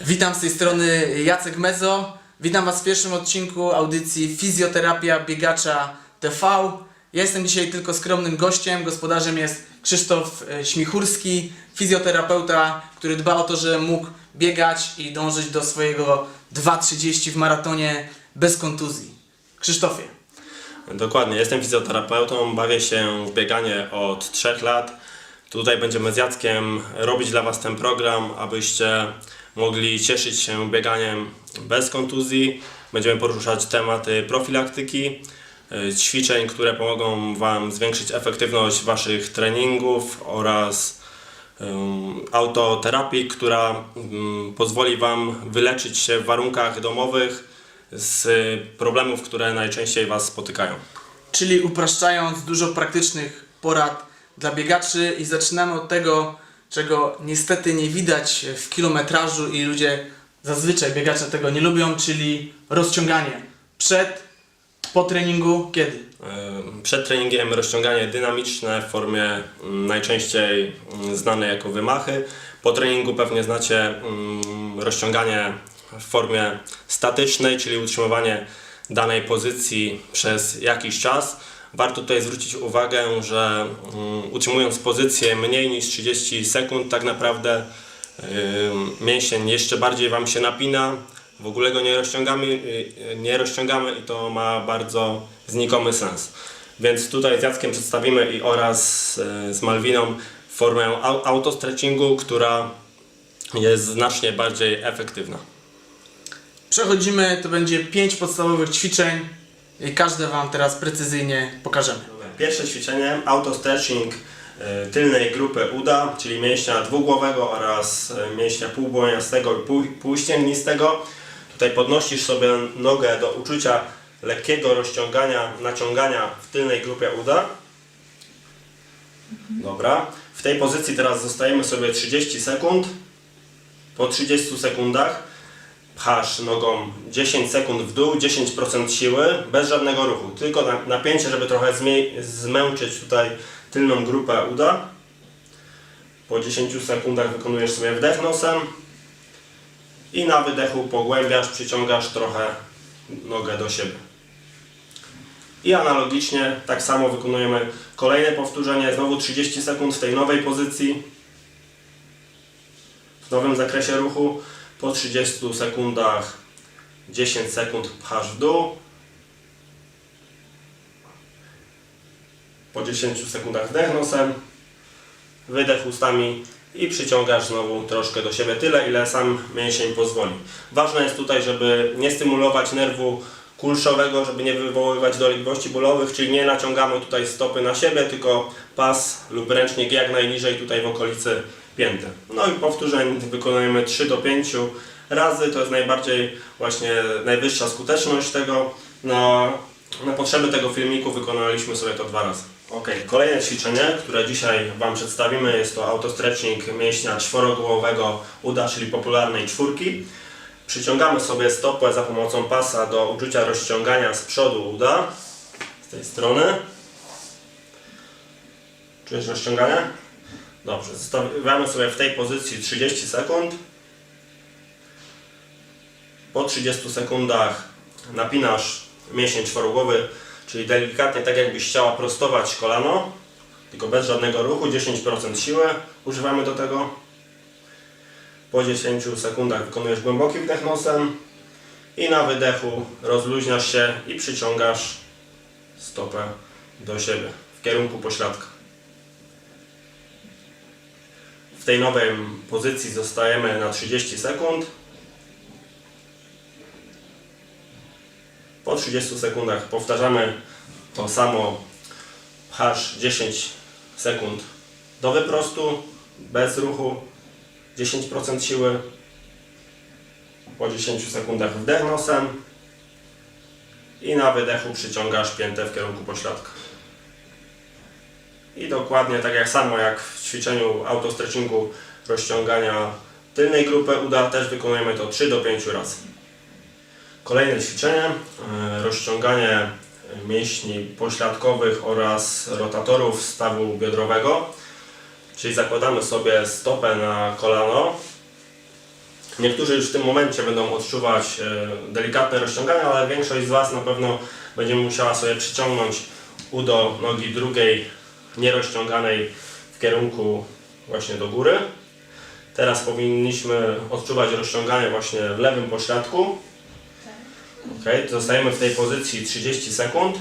Witam z tej strony Jacek Mezo. Witam Was w pierwszym odcinku audycji Fizjoterapia Biegacza TV. Ja jestem dzisiaj tylko skromnym gościem. Gospodarzem jest Krzysztof e, Śmichurski, fizjoterapeuta, który dba o to, że mógł biegać i dążyć do swojego 2.30 w maratonie bez kontuzji. Krzysztofie, Dokładnie, jestem fizjoterapeutą, bawię się w bieganie od 3 lat. Tutaj będziemy z Jackiem robić dla Was ten program, abyście mogli cieszyć się bieganiem bez kontuzji. Będziemy poruszać tematy profilaktyki, y, ćwiczeń, które pomogą Wam zwiększyć efektywność Waszych treningów oraz autoterapii, która pozwoli Wam wyleczyć się w warunkach domowych z problemów, które najczęściej Was spotykają. czyli upraszczając dużo praktycznych porad dla biegaczy i zaczynamy od tego, czego niestety nie widać w kilometrażu i ludzie zazwyczaj biegacze tego nie lubią, czyli rozciąganie przed, po treningu, kiedy? Przed treningiem rozciąganie dynamiczne w formie ym, najczęściej ym, znanej jako wymachy. Po treningu pewnie znacie ym, rozciąganie w formie statycznej, czyli utrzymywanie danej pozycji przez jakiś czas. Warto tutaj zwrócić uwagę, że ym, utrzymując pozycję mniej niż 30 sekund, tak naprawdę mięsień jeszcze bardziej Wam się napina. W ogóle go nie rozciągamy, y, nie rozciągamy i to ma bardzo znikomy sens. Więc tutaj z Jackiem przedstawimy i oraz y, z Malwiną formę au- autostretchingu, która jest znacznie bardziej efektywna. Przechodzimy, to będzie pięć podstawowych ćwiczeń i każde Wam teraz precyzyjnie pokażemy. Pierwsze ćwiczenie autostretching y, tylnej grupy uda, czyli mięśnia dwugłowego oraz y, mięśnia półbłoniastego i pół, półścięgnistego. Tutaj podnosisz sobie nogę do uczucia lekkiego rozciągania, naciągania w tylnej grupie uda. Dobra. W tej pozycji teraz zostajemy sobie 30 sekund. Po 30 sekundach pchasz nogą 10 sekund w dół, 10% siły, bez żadnego ruchu. Tylko na- napięcie, żeby trochę zmęczyć tutaj tylną grupę uda. Po 10 sekundach wykonujesz sobie wdech nosem i na wydechu pogłębiasz, przyciągasz trochę nogę do siebie. I analogicznie tak samo wykonujemy kolejne powtórzenie, znowu 30 sekund w tej nowej pozycji, w nowym zakresie ruchu. Po 30 sekundach 10 sekund pchasz w dół. Po 10 sekundach wdech nosem, wydech ustami i przyciągasz znowu troszkę do siebie tyle, ile sam mięsień pozwoli. Ważne jest tutaj, żeby nie stymulować nerwu kulszowego, żeby nie wywoływać dolegliwości bólowych, czyli nie naciągamy tutaj stopy na siebie, tylko pas lub ręcznik jak najniżej tutaj w okolicy pięty. No i powtórzeń wykonujemy 3 do 5 razy, to jest najbardziej właśnie najwyższa skuteczność tego. Na, na potrzeby tego filmiku wykonaliśmy sobie to dwa razy. Ok, kolejne ćwiczenie, które dzisiaj Wam przedstawimy, jest to autostretching mięśnia czworogłowego uda, czyli popularnej czwórki. Przyciągamy sobie stopę za pomocą pasa do uczucia rozciągania z przodu uda, z tej strony. Czujesz rozciąganie? Dobrze, zostawiamy sobie w tej pozycji 30 sekund. Po 30 sekundach napinasz mięsień czworogłowy, czyli delikatnie tak jakbyś chciała prostować kolano, tylko bez żadnego ruchu, 10% siły używamy do tego. Po 10 sekundach wykonujesz głęboki wdech nosem i na wydechu rozluźniasz się i przyciągasz stopę do siebie w kierunku pośladka. W tej nowej pozycji zostajemy na 30 sekund. Po 30 sekundach powtarzamy to samo. Pchasz 10 sekund do wyprostu, bez ruchu, 10% siły. Po 10 sekundach wdech nosem i na wydechu przyciągasz piętę w kierunku pośladka. I dokładnie tak jak samo jak w ćwiczeniu autostretchingu rozciągania tylnej grupy uda, też wykonujemy to 3 do 5 razy. Kolejne ćwiczenie, e, rozciąganie mięśni pośladkowych oraz rotatorów stawu biodrowego. Czyli zakładamy sobie stopę na kolano, Niektórzy już w tym momencie będą odczuwać e, delikatne rozciągania, ale większość z Was na pewno będzie musiała sobie przyciągnąć udo nogi drugiej nierozciąganej w kierunku właśnie do góry. Teraz powinniśmy odczuwać rozciąganie właśnie w lewym pośladku. Ok, zostajemy w tej pozycji 30 sekund.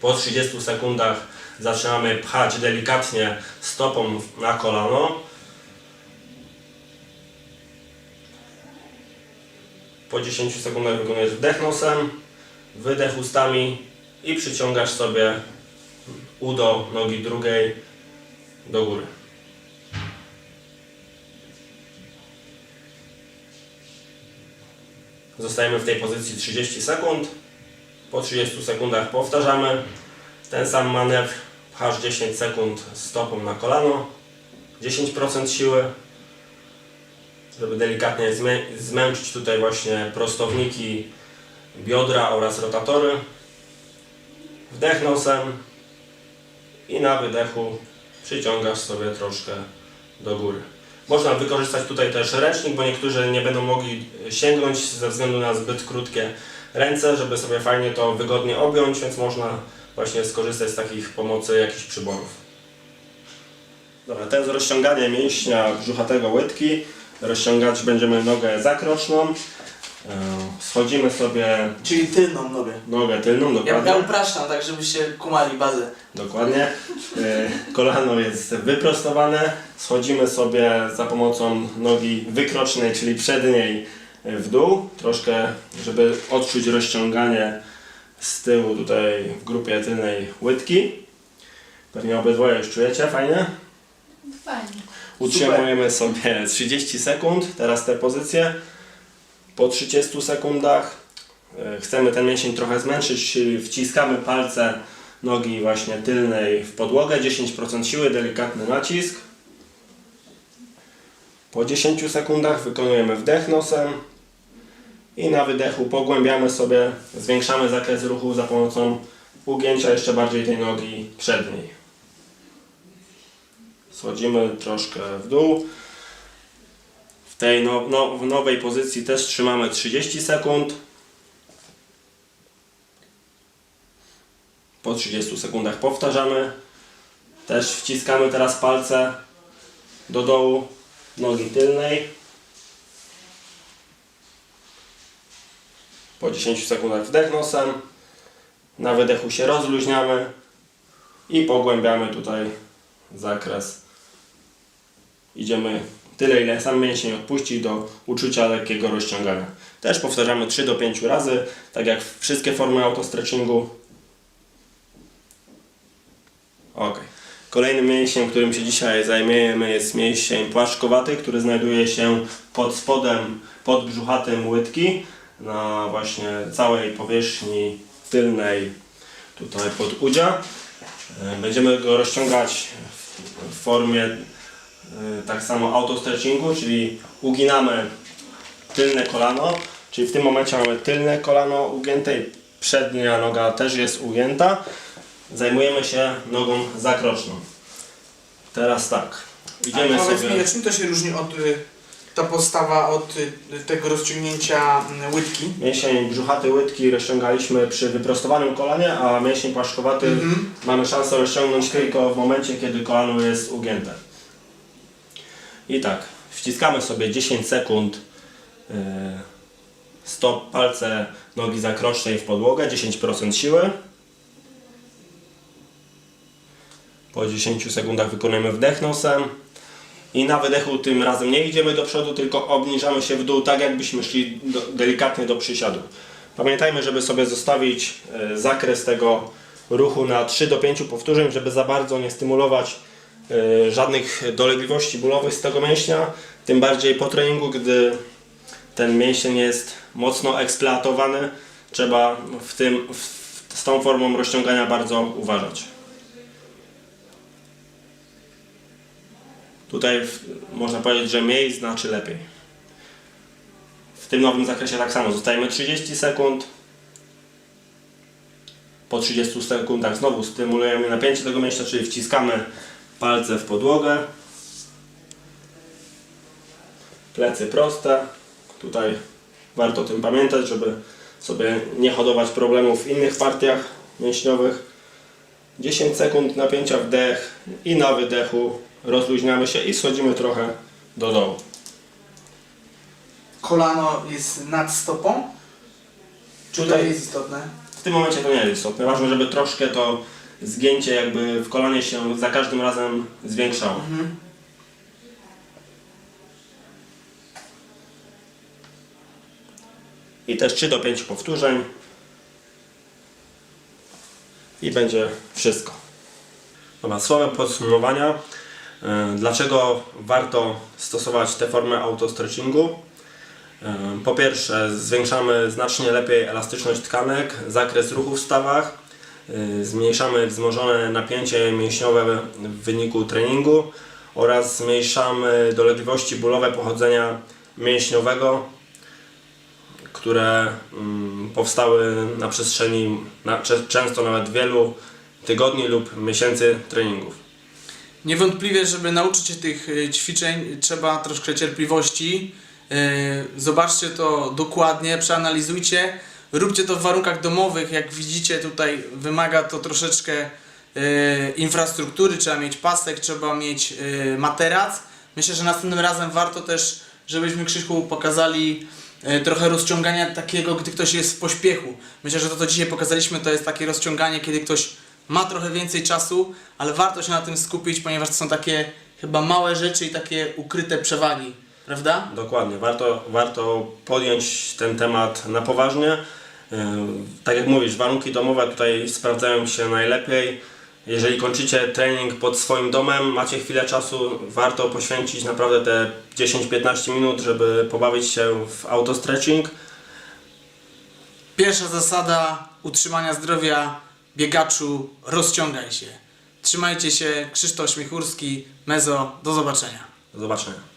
Po 30 sekundach zaczynamy pchać delikatnie stopą na kolano. Po 10 sekundach wykonujesz wdech nosem, wydech ustami i przyciągasz sobie udo nogi drugiej do góry. Zostajemy w tej pozycji 30 sekund. Po 30 sekundach powtarzamy ten sam manewr. Pchasz 10 sekund stopą na kolano. 10% siły. Żeby delikatnie zmę- zmęczyć tutaj właśnie prostowniki biodra oraz rotatory. Wdech nosem i na wydechu przyciągasz sobie troszkę do góry. Można wykorzystać tutaj też ręcznik, bo niektórzy nie będą mogli sięgnąć ze względu na zbyt krótkie ręce, żeby sobie fajnie to wygodnie objąć, więc można właśnie skorzystać z takich pomocy jakichś przyborów. Dobra, jest rozciąganie mięśnia brzuchatego łydki. Rozciągać będziemy nogę zakroczną. E, Schodzimy sobie Czyli tylną nogę. nogę tylną, Ja, dokładnie. ja upraszczam, tak żebyście kumali bazę. Dokładnie. E, Kolano jest wyprostowane. Schodzimy sobie za pomocą nogi wykrocznej, czyli przedniej w dół. Troszkę, żeby odczuć rozciąganie z tyłu tutaj w grupie tylnej łydki. Pewnie obydwoje już czujecie, fajnie? Fajnie. Utrzymujemy sobie 30 sekund, teraz te pozycje. Po 30 sekundach e, chcemy ten mięsień trochę zmęczyć, czyli wciskamy palce nogi właśnie tylnej w podłogę, 10% siły, delikatny nacisk. Po 10 sekundach wykonujemy wdech nosem i na wydechu pogłębiamy sobie, zwiększamy zakres ruchu za pomocą ugięcia jeszcze bardziej tej nogi przedniej. Schodzimy troszkę w dół. W tej no, no, w nowej pozycji też trzymamy 30 sekund. Po 30 sekundach powtarzamy. Też wciskamy teraz palce do dołu nogi tylnej. Po 10 sekundach wdech nosem. Na wydechu się rozluźniamy i pogłębiamy tutaj zakres. Idziemy tyle, ile sam mięsień odpuści do uczucia lekkiego rozciągania. Też powtarzamy 3 do 5 razy, tak jak wszystkie formy autostretchingu. Ok. Kolejnym mięsiem, którym się dzisiaj zajmiemy jest mięsień płaszczkowaty, który znajduje się pod spodem podbrzuchatym łydki na właśnie całej powierzchni tylnej tutaj pod udzia. E, Będziemy go rozciągać w- formie tak samo autostretchingu, czyli uginamy tylne kolano, czyli w tym momencie mamy tylne kolano ugięte i przednia noga też jest ugięta. Zajmujemy się nogą zakroczną. Teraz tak. Idziemy powiedz sobie. mi, czym to się różni od y, ta postawa od y, tego rozciągnięcia y, łydki? Mięsień brzuchaty łydki rozciągaliśmy przy wyprostowanym kolanie, a mięsień płaszczkowaty Mhm. mamy szansę rozciągnąć tylko w momencie, kiedy kolano jest ugięte. I tak, wciskamy sobie 10 sekund yy, stop, palce nogi zakrocznej w podłogę, 10% siły. Po 10 sekundach wykonujemy wdech nosem. I na wydechu tym razem nie idziemy do przodu, tylko obniżamy się w dół, tak jakbyśmy szli do, delikatnie do przysiadu. Pamiętajmy, żeby sobie zostawić e, zakres tego ruchu na 3 do 5 powtórzeń, żeby za bardzo nie stymulować e, żadnych dolegliwości bólowych z tego mięśnia. Tym bardziej po treningu, gdy ten mięsień jest mocno eksploatowany, trzeba w tym, w, z tą formą rozciągania bardzo uważać. Tutaj w, można powiedzieć, że mniej znaczy lepiej. W tym nowym zakresie tak samo. Zostajemy 30 sekund. Po 30 sekundach znowu stymulujemy napięcie tego mięśnia, czyli wciskamy palce w podłogę. Plecy proste. Tutaj warto o tym pamiętać, żeby sobie nie hodować problemów w innych partiach mięśniowych. 10 sekund napięcia wdech i na wydechu rozluźniamy się i schodzimy trochę do dołu. Kolano jest nad stopą? Czy to Tutaj- jest istotne? W tym momencie to nie jest istotne. Ważne, żeby troszkę to zgięcie jakby w kolanie się za każdym razem zwiększało. Mhm. I też 3 do 5 powtórzeń. I będzie wszystko. Dobra, słowa podsumowania. E, Dlaczego warto stosować tę formę autostretchingu? E, Po pierwsze, zwiększamy znacznie lepiej elastyczność tkanek, zakres ruchu w stawach, zmniejszamy wzmożone napięcie mięśniowe w wyniku treningu oraz zmniejszamy dolegliwości bólowe pochodzenia mięśniowego, które mm, powstały na przestrzeni często nawet wielu tygodni lub miesięcy treningów. Niewątpliwie, żeby nauczyć się tych y, ćwiczeń, trzeba troszkę cierpliwości. Y, Zobaczcie to dokładnie, przeanalizujcie. Róbcie to w warunkach domowych. Jak widzicie, tutaj wymaga to troszeczkę y, infrastruktury. Trzeba mieć pasek, trzeba mieć y, materac. Myślę, że następnym razem warto też, żebyśmy Krzyszku pokazali y, trochę rozciągania takiego, gdy ktoś jest w pośpiechu. Myślę, że to, co dzisiaj pokazaliśmy, to jest takie rozciąganie, kiedy ktoś ma trochę więcej czasu, ale warto się na tym skupić, ponieważ to są takie chyba małe rzeczy i takie ukryte przewagi, prawda? Dokładnie, warto, warto podjąć ten temat na poważnie. Yy, Tak jak mówisz, warunki domowe tutaj sprawdzają się najlepiej. Jeżeli kończycie trening pod swoim domem, macie chwilę czasu, warto poświęcić naprawdę te 10-15 minut, żeby pobawić się w autostretching. Pierwsza zasada utrzymania zdrowia biegaczu, rozciągaj się. Trzymajcie się, Krzysztof Śmichurski, Mezo, do zobaczenia. Do zobaczenia.